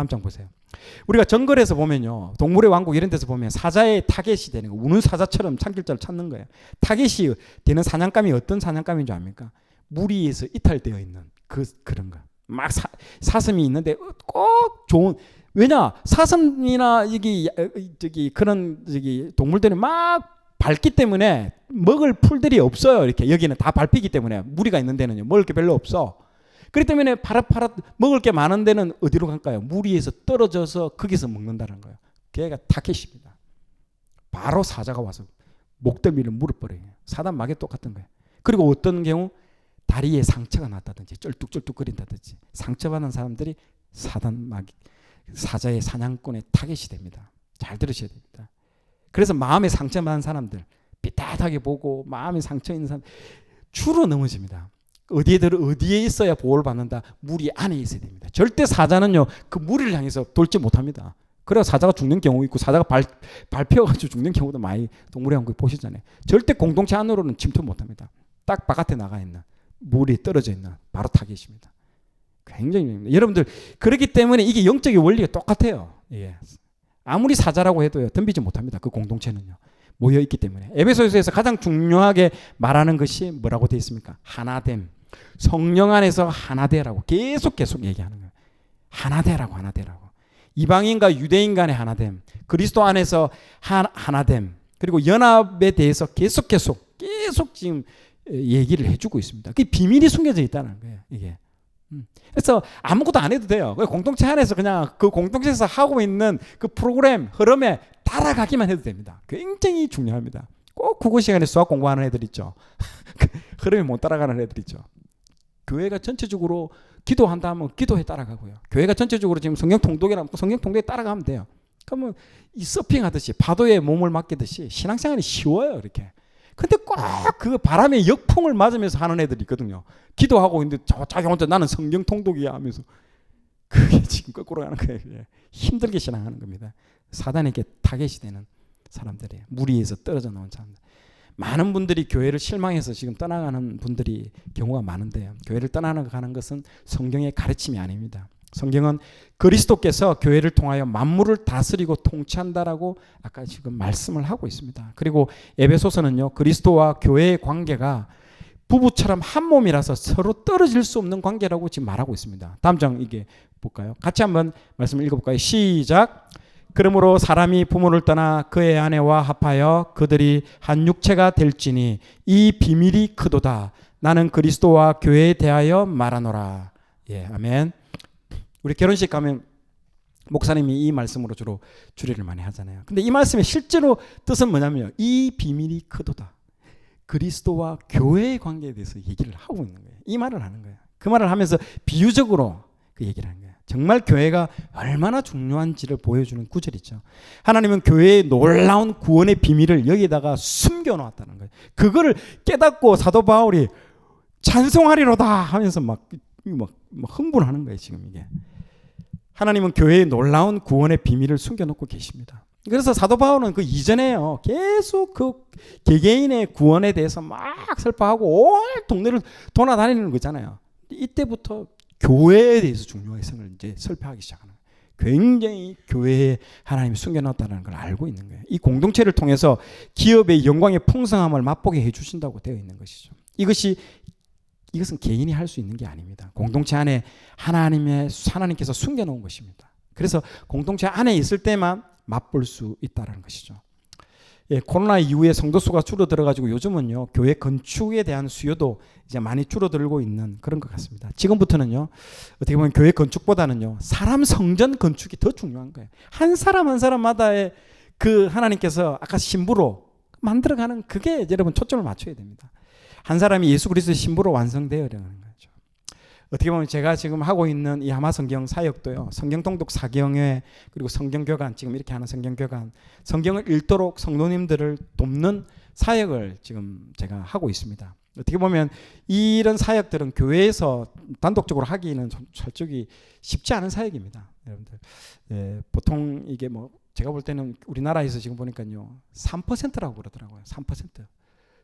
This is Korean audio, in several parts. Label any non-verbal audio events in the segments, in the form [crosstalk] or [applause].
다음 장 보세요. 우리가 정글에서 보면요. 동물의 왕국 이런 데서 보면 사자의 타겟이 되는 거. 우는 사자처럼 참길자를 찾는 거예요. 타겟이 되는 사냥감이 어떤 사냥감인 줄 압니까? 무리에서 이탈되어 있는 그 그런 거. 막 사, 사슴이 있는데 꼭 좋은 왜냐 사슴이나 여기 저기 그런 저기 동물들이 막 밟기 때문에 먹을 풀들이 없어요. 이렇게 여기는 다 밟히기 때문에 무리가 있는 데는요 먹을 게 별로 없어. 그렇기 때문에 파릇파릇 먹을 게 많은 데는 어디로 갈까요? 무리에서 떨어져서 거기서 먹는다는 거예요. 걔가 타켓입니다. 바로 사자가 와서 목덜미를 물어버려요. 사단 막에 똑같은 거예요. 그리고 어떤 경우 다리에 상처가 났다든지 쩔뚝쩔뚝거린다든지 상처받은 사람들이 사단 막 사자의 사냥꾼의 타겟이 됩니다. 잘 들으셔야 됩니다. 그래서 마음에 상처받은 사람들 삐딱하게 보고 마음에 상처 있는 사람 주로 넘어집니다. 어디에 들어 어디에 있어야 보호를 받는다. 무리 안에 있어야 됩니다. 절대 사자는요 그 무리를 향해서 돌지 못합니다. 그래야 사자가 죽는 경우 있고 사자가 발 밟혀가지고 [laughs] 죽는 경우도 많이 동물의 왕국에 보시잖아요. 절대 공동체 안으로는 침투 못합니다. 딱 바깥에 나가 있는 물이 떨어져 있는 바로 타겟입니다. 굉장히 여러분들 그렇기 때문에 이게 영적인 원리가 똑같아요. 예. 아무리 사자라고 해도요 덤비지 못합니다. 그 공동체는요 모여 있기 때문에 에베소서에서 가장 중요하게 말하는 것이 뭐라고 되어 있습니까? 하나됨. 성령 안에서 하나 되라고 계속 계속 얘기하는 거예요. 하나 되라고 하나 되라고. 이방인과 유대인 간의 하나됨. 그리스도 안에서 하나 됨. 그리고 연합에 대해서 계속 계속 계속 지금 얘기를 해주고 있습니다. 그 비밀이 숨겨져 있다는 거예요. 이게. 음. 그래서 아무것도 안 해도 돼요. 공동체 안에서 그냥 그 공동체에서 하고 있는 그 프로그램 흐름에 따라가기만 해도 됩니다. 굉장히 중요합니다. 꼭 국어 시간에 수학 공부하는 애들 있죠. [laughs] 그 흐름에 못 따라가는 애들 있죠. 교회가 전체적으로 기도한다 하면 기도에 따라가고요. 교회가 전체적으로 지금 성경 통독이라면 성경 통독에 따라가면 돼요. 그러면 이 서핑하듯이 파도에 몸을 맡기듯이 신앙생활이 쉬워요. 이렇게. 근데 꼭 그 바람의 역풍을 맞으면서 하는 애들이 있거든요. 기도하고 있는데 저 자기 혼자 나는 성경 통독이야 하면서 그게 [laughs] 지금 거꾸로 가는 거예요. 힘들게 신앙하는 겁니다. 사단에게 타겟이 되는 사람들이에요. 무리에서 떨어져 나온 사람들. 많은 분들이 교회를 실망해서 지금 떠나가는 분들이 경우가 많은데요. 교회를 떠나가는 것은 성경의 가르침이 아닙니다. 성경은 그리스도께서 교회를 통하여 만물을 다스리고 통치한다라고 아까 지금 말씀을 하고 있습니다. 그리고 에베소서는요 그리스도와 교회의 관계가 부부처럼 한 몸이라서 서로 떨어질 수 없는 관계라고 지금 말하고 있습니다. 다음 장 이게 볼까요? 같이 한번 말씀 읽어볼까요? 시작. 그러므로 사람이 부모를 떠나 그의 아내와 합하여 그들이 한 육체가 될지니 이 비밀이 크도다. 나는 그리스도와 교회에 대하여 말하노라. 예, 아멘. 우리 결혼식 가면 목사님이 이 말씀으로 주로 주례를 많이 하잖아요. 근데 이 말씀의 실제로 뜻은 뭐냐면요. 이 비밀이 크도다. 그리스도와 교회의 관계에 대해서 얘기를 하고 있는 거예요. 이 말을 하는 거예요. 그 말을 하면서 비유적으로 그 얘기를 하는 거예요. 정말 교회가 얼마나 중요한지를 보여주는 구절이죠. 하나님은 교회의 놀라운 구원의 비밀을 여기다가 숨겨 놓았다는 거예요. 그거를 깨닫고 사도 바울이 찬송하리로다 하면서 막, 막, 막 흥분하는 거예요, 지금 이게. 하나님은 교회의 놀라운 구원의 비밀을 숨겨 놓고 계십니다. 그래서 사도 바울은 그 이전에요. 계속 그 개개인의 구원에 대해서 막 설파하고 온 동네를 돌아다니는 거잖아요. 이때부터 교회에 대해서 중요하게 생을 이제 설파하기 시작하는 거예요. 굉장히 교회에 하나님이 숨겨놨다는 걸 알고 있는 거예요. 이 공동체를 통해서 기업의 영광의 풍성함을 맛보게 해주신다고 되어 있는 것이죠. 이것이 이것은 개인이 할 수 있는 게 아닙니다. 공동체 안에 하나님의 하나님께서 숨겨놓은 것입니다. 그래서 공동체 안에 있을 때만 맛볼 수 있다라는 것이죠. 예, 코로나 이후에 성도 수가 줄어들어 가지고 요즘은요 교회 건축에 대한 수요도 이제 많이 줄어들고 있는 그런 것 같습니다. 지금부터는요 어떻게 보면 교회 건축보다는요 사람 성전 건축이 더 중요한 거예요. 한 사람 한 사람마다의 그 하나님께서 아까 신부로 만들어가는 그게 여러분 초점을 맞춰야 됩니다. 한 사람이 예수 그리스도의 신부로 완성되어야 하는 거죠. 어떻게 보면 제가 지금 하고 있는 이 하마 성경 사역도요. 성경 통독 사경회 그리고 성경 교관 지금 이렇게 하는 성경 교관 성경을 읽도록 성도님들을 돕는 사역을 지금 제가 하고 있습니다. 어떻게 보면 이런 사역들은 교회에서 단독적으로 하기는 솔직히 쉽지 않은 사역입니다. 여러분들 예, 보통 이게 뭐 제가 볼 때는 우리나라에서 지금 보니까요 3%라고 그러더라고요. 3%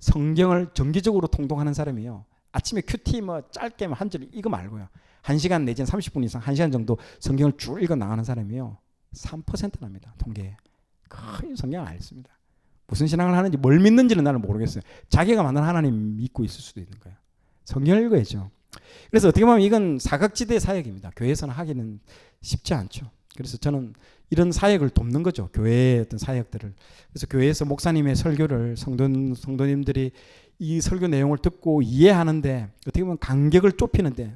성경을 정기적으로 통독하는 사람이요. 아침에 큐티 뭐 짧게 한줄 이거 말고요. 1시간 내지는 30분 이상 1시간 정도 성경을 쭉 읽어 나가는 사람이요. 3% 납니다. 통계에. 거의 성경을 안 읽습니다. 무슨 신앙을 하는지 뭘 믿는지는 나는 모르겠어요. 자기가 만든 하나님 믿고 있을 수도 있는 거예요. 성경을 읽어야죠. 그래서 어떻게 보면 이건 사각지대 사역입니다. 교회에서는 하기는 쉽지 않죠. 그래서 저는 이런 사역을 돕는 거죠. 교회의 어떤 사역들을. 그래서 교회에서 목사님의 설교를 성도, 성도님들이 이 설교 내용을 듣고 이해하는데 어떻게 보면 간격을 좁히는데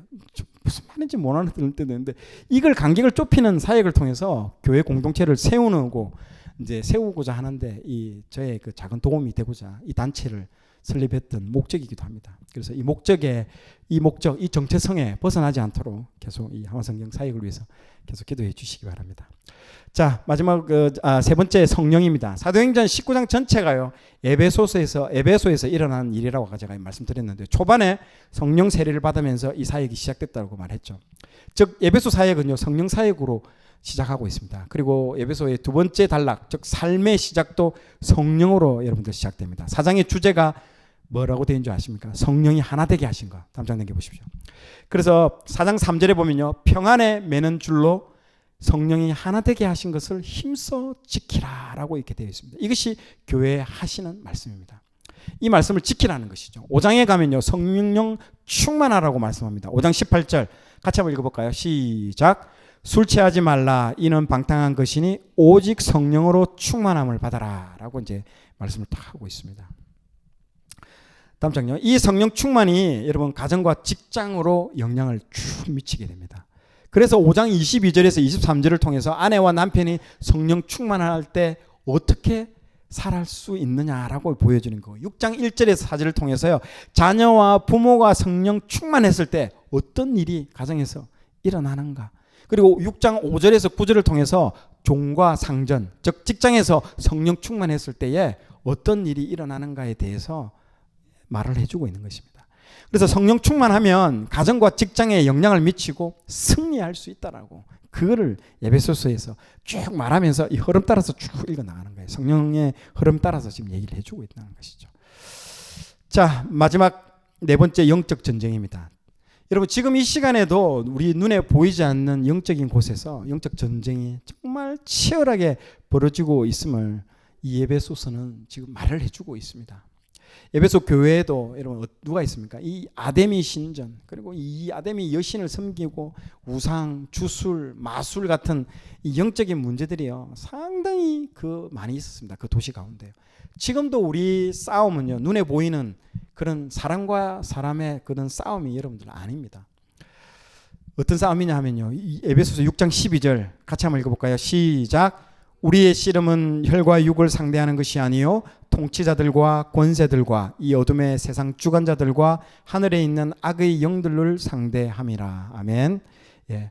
무슨 말인지 못 알아듣는 때도 있는데 이걸 간격을 좁히는 사역을 통해서 교회 공동체를 세우는 고 이제 세우고자 하는데 이 저의 그 작은 도움이 되고자 이 단체를 설립했던 목적이기도 합니다. 그래서 이 목적에 이 목적 이 정체성에 벗어나지 않도록 계속 이 하와성경 사역을 위해서 계속 기도해 주시기 바랍니다. 자 마지막 그, 아, 세 번째 성령입니다. 사도행전 19장 전체가요 에베소서에서 에베소에서 일어난 일이라고 제가 말씀드렸는데 초반에 성령 세례를 받으면서 이 사역이 시작됐다고 말했죠. 즉 에베소 사역은요 성령 사역으로 시작하고 있습니다. 그리고 에베소의 두 번째 단락, 즉 삶의 시작도 성령으로 여러분들 시작됩니다. 사장의 주제가 뭐라고 되어 있는 줄 아십니까? 성령이 하나 되게 하신 거. 담장 넘겨 보십시오. 그래서 사장 3절에 보면요. 평안에 매는 줄로 성령이 하나 되게 하신 것을 힘써 지키라 라고 이렇게 되어 있습니다. 이것이 교회에 하시는 말씀입니다. 이 말씀을 지키라는 것이죠. 5장에 가면요. 성령 충만하라고 말씀합니다. 5장 18절 같이 한번 읽어볼까요? 시작. 술 취하지 말라 이는 방탕한 것이니 오직 성령으로 충만함을 받아라 라고 이제 말씀을 딱 하고 있습니다. 다음 장요. 이 성령 충만이 여러분 가정과 직장으로 영향을 쭉 미치게 됩니다. 그래서 5장 22절에서 23절을 통해서 아내와 남편이 성령 충만할 때 어떻게 살할 수 있느냐라고 보여주는 거. 6장 1절에서 4절을 통해서요. 자녀와 부모가 성령 충만했을 때 어떤 일이 가정에서 일어나는가. 그리고 6장 5절에서 9절을 통해서 종과 상전, 즉 직장에서 성령 충만했을 때에 어떤 일이 일어나는가에 대해서 말을 해주고 있는 것입니다. 그래서 성령 충만하면 가정과 직장에 영향을 미치고 승리할 수 있다라고 그거를 에베소서에서 쭉 말하면서 이 흐름 따라서 쭉 읽어 나가는 거예요. 성령의 흐름 따라서 지금 얘기를 해주고 있다는 것이죠. 자 마지막 네 번째 영적 전쟁입니다. 여러분 지금 이 시간에도 우리 눈에 보이지 않는 영적인 곳에서 영적 전쟁이 정말 치열하게 벌어지고 있음을 이 예배소서는 지금 말을 해주고 있습니다. 예배소 교회에도 여러분 어, 누가 있습니까? 이 아데미 신전 그리고 이 아데미 여신을 섬기고 우상, 주술, 마술 같은 이 영적인 문제들이요 상당히 그 많이 있었습니다. 그 도시 가운데 지금도 우리 싸움은요 눈에 보이는 그런 사람과 사람의 그런 싸움이 여러분들 아닙니다. 어떤 싸움이냐 하면요. 에베소서 6장 12절 같이 한번 읽어볼까요? 시작. 우리의 씨름은 혈과 육을 상대하는 것이 아니요 통치자들과 권세들과 이 어둠의 세상 주관자들과 하늘에 있는 악의 영들을 상대함이라. 아멘. 예.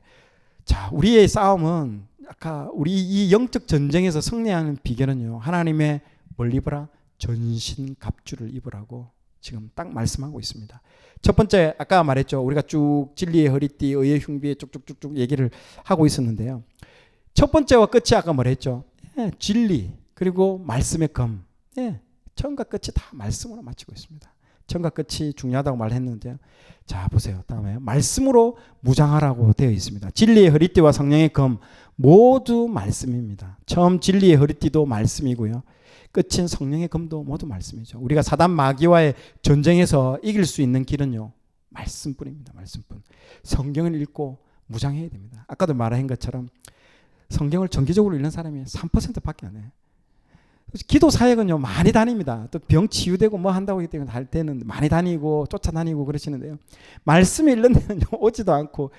자, 우리의 싸움은 아까 우리 이 영적 전쟁에서 승리하는 비결은요. 하나님의 뭘 입으라? 전신 갑주를 입으라고 지금 딱 말씀하고 있습니다. 첫 번째 아까 말했죠. 우리가 쭉 진리의 허리띠, 의의 흉비에 쭉쭉쭉쭉 얘기를 하고 있었는데요. 첫 번째와 끝이 아까 뭐랬죠? 예, 진리 그리고 말씀의 검. 예, 처음과 끝이 다 말씀으로 마치고 있습니다. 처음과 끝이 중요하다고 말했는데요. 자 보세요. 다음에 말씀으로 무장하라고 되어 있습니다. 진리의 허리띠와 성령의 검 모두 말씀입니다. 처음 진리의 허리띠도 말씀이고요. 끝인 성령의 검도 모두 말씀이죠. 우리가 사단 마귀와의 전쟁에서 이길 수 있는 길은요. 말씀뿐입니다. 말씀뿐. 성경을 읽고 무장해야 됩니다. 아까도 말한 것처럼 성경을 정기적으로 읽는 사람이 3%밖에 안 해요. 기도 사역은요 많이 다닙니다. 또 병 치유되고 뭐 한다고 하기 때문에 할 때는 많이 다니고 쫓아다니고 그러시는데요. 말씀 읽는 데는 [laughs] 오지도 않고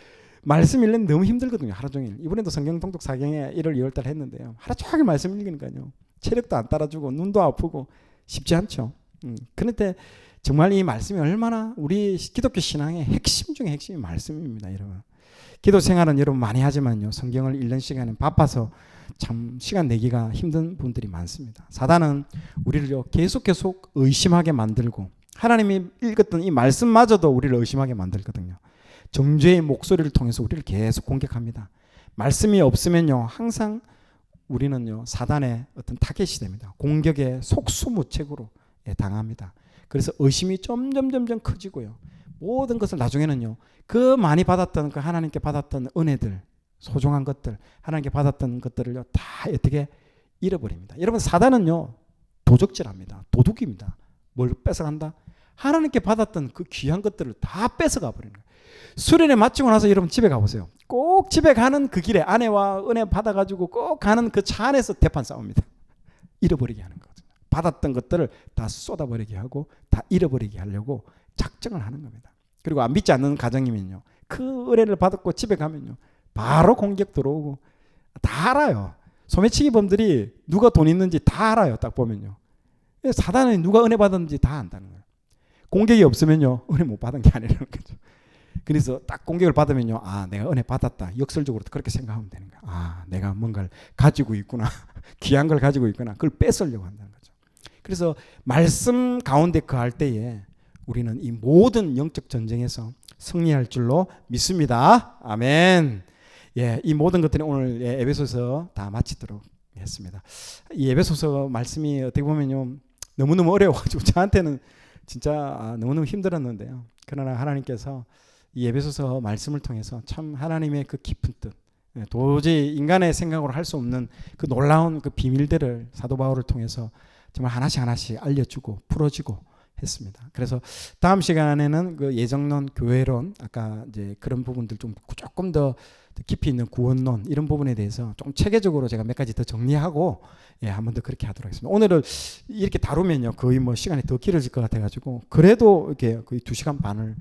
말씀 읽는 너무 힘들거든요. 하루 종일. 이번에도 성경 통독 사경에 1월 2월 달 했는데요. 하루 종일 말씀 읽으니까요. 체력도 안 따라주고 눈도 아프고 쉽지 않죠. 음. 그런데 정말 이 말씀이 얼마나 우리 기독교 신앙의 핵심 중에 핵심이 말씀입니다, 여러분. 기도 생활은 여러분 많이 하지만요. 성경을 읽는 시간은 바빠서 참 시간 내기가 힘든 분들이 많습니다. 사단은 우리를 계속 계속 의심하게 만들고 하나님이 읽었던 이 말씀마저도 우리를 의심하게 만들거든요. 정죄의 목소리를 통해서 우리를 계속 공격합니다. 말씀이 없으면요. 항상 우리는요 사단의 어떤 타겟이 됩니다. 공격에 속수무책으로 예, 당합니다. 그래서 의심이 점점 점점 커지고요. 모든 것을 나중에는요. 그 많이 받았던 그 하나님께 받았던 은혜들, 소중한 것들, 하나님께 받았던 것들을요. 다 어떻게 잃어버립니다. 여러분 사단은요. 도적질합니다. 도둑입니다. 뭘 뺏어간다? 하나님께 받았던 그 귀한 것들을 다 뺏어가 버리는. 수련회 마치고 나서 여러분 집에 가보세요. 꼭 집에 가는 그 길에 아내와 은혜 받아가지고 꼭 가는 그 차 안에서 대판 싸웁니다. 잃어버리게 하는 거죠. 받았던 것들을 다 쏟아버리게 하고 다 잃어버리게 하려고 작정을 하는 겁니다. 그리고 안 믿지 않는 가정이면요. 그 은혜를 받았고 집에 가면요. 바로 공격 들어오고 다 알아요. 소매치기 범들이 누가 돈 있는지 다 알아요. 딱 보면요. 사단은 누가 은혜 받았는지 다 안다는 거예요. 공격이 없으면요. 은혜 못 받은 게 아니라는 [laughs] 거죠. 그래서 딱 공격을 받으면요. 아, 내가 은혜 받았다. 역설적으로 그렇게 생각하면 되는 거야. 아, 내가 뭔가를 가지고 있구나. [laughs] 귀한 걸 가지고 있구나. 그걸 뺏으려고 한다는 거죠. 그래서 말씀 가운데 거할 때에 우리는 이 모든 영적 전쟁에서 승리할 줄로 믿습니다. 아멘. 예, 이 모든 것들이 오늘 예, 에베소서 다 마치도록 했습니다. 이 에베소서 말씀이 어떻게 보면요. 너무너무 어려워가지고 [laughs] 저한테는 진짜 아, 너무너무 힘들었는데요. 그러나 하나님께서 이 에베소서 말씀을 통해서 참 하나님의 그 깊은 뜻, 예, 도저히 인간의 생각으로 할 수 없는 그 놀라운 그 비밀들을 사도 바울을 통해서 정말 하나씩 하나씩 알려주고 풀어주고 했습니다. 그래서 다음 시간에는 그 예정론, 교회론, 아까 이제 그런 부분들 좀 조금 더 깊이 있는 구원론 이런 부분에 대해서 좀 체계적으로 제가 몇 가지 더 정리하고 예, 한 번 더 그렇게 하도록 하겠습니다. 오늘은 이렇게 다루면요 거의 뭐 시간이 더 길어질 것 같아가지고 그래도 이렇게 거의 두 시간 반을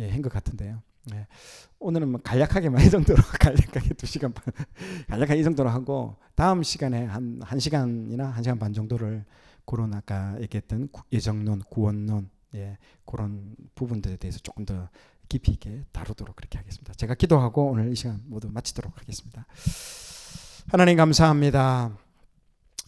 예, 한것 같은데요. 예, 오늘은 뭐 간략하게만 이 정도로 [laughs] 간략하게 두 시간 반 간략하게 이 정도로 하고 다음 시간에 한 한 시간이나 한 시간 반 정도를 그런 아까 얘기했던 구- 예정론, 구원론 예, 그런 부분들에 대해서 조금 더 깊이 있게 다루도록 그렇게 하겠습니다. 제가 기도하고 오늘 이 시간 모두 마치도록 하겠습니다. 하나님 감사합니다.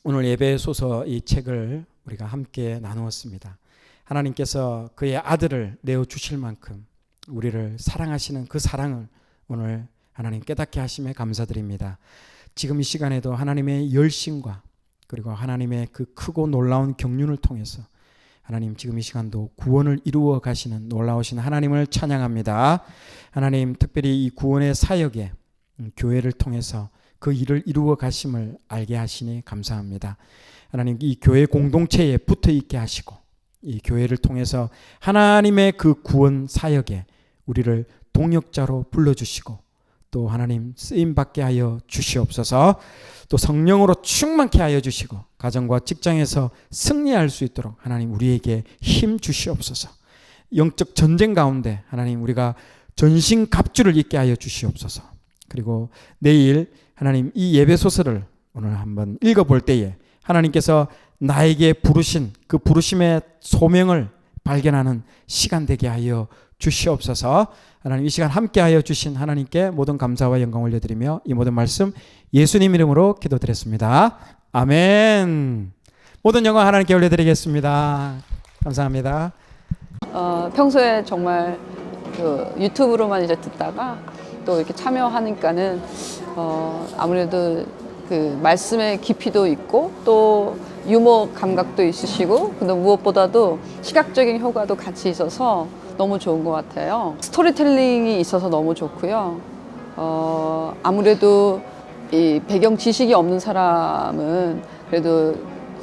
오늘 예배소서 이 책을 우리가 함께 나누었습니다. 하나님께서 그의 아들을 내어 주실 만큼 우리를 사랑하시는 그 사랑을 오늘 하나님 깨닫게 하심에 감사드립니다. 지금 이 시간에도 하나님의 열심과 그리고 하나님의 그 크고 놀라운 경륜을 통해서 하나님 지금 이 시간도 구원을 이루어 가시는 놀라우신 하나님을 찬양합니다. 하나님 특별히 이 구원의 사역에 음, 교회를 통해서 그 일을 이루어 가심을 알게 하시니 감사합니다. 하나님 이 교회 공동체에 붙어 있게 하시고 이 교회를 통해서 하나님의 그 구원 사역에 우리를 동역자로 불러 주시고 또 하나님 쓰임 받게 하여 주시옵소서. 또 성령으로 충만케 하여 주시고 가정과 직장에서 승리할 수 있도록 하나님 우리에게 힘 주시옵소서. 영적 전쟁 가운데 하나님 우리가 전신 갑주를 입게 하여 주시옵소서. 그리고 내일 하나님 이 예배 소설을 오늘 한번 읽어 볼 때에 하나님께서 나에게 부르신 그 부르심의 소명을 발견하는 시간 되게 하여 주시옵소서. 하나님 이 시간 함께 하여 주신 하나님께 모든 감사와 영광 올려드리며 이 모든 말씀 예수님 이름으로 기도드렸습니다. 아멘. 모든 영광 하나님께 올려드리겠습니다. 감사합니다. 어, 평소에 정말 그 유튜브로만 이제 듣다가 또 이렇게 참여하니까는 어, 아무래도 그 말씀의 깊이도 있고 또 유머 감각도 있으시고 근데 무엇보다도 시각적인 효과도 같이 있어서 너무 좋은 것 같아요. 스토리텔링이 있어서 너무 좋고요. 어, 아무래도 이 배경 지식이 없는 사람은 그래도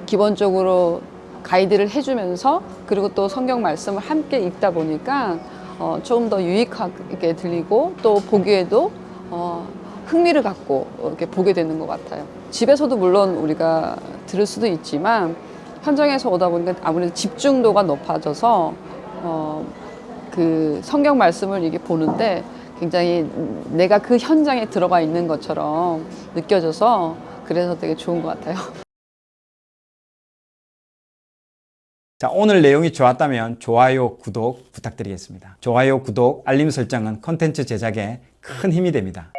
기본적으로 가이드를 해주면서 그리고 또 성경 말씀을 함께 읽다 보니까 어, 조금 더 유익하게 들리고 또 보기에도 어, 흥미를 갖고 이렇게 보게 되는 것 같아요. 집에서도 물론 우리가 들을 수도 있지만 현장에서 오다 보니까 아무래도 집중도가 높아져서 어, 그 성경 말씀을 이게 보는데 굉장히 내가 그 현장에 들어가 있는 것처럼 느껴져서 그래서 되게 좋은 것 같아요. [laughs] 자, 오늘 내용이 좋았다면 좋아요, 구독 부탁드리겠습니다. 좋아요, 구독, 알림 설정은 콘텐츠 제작에 큰 힘이 됩니다.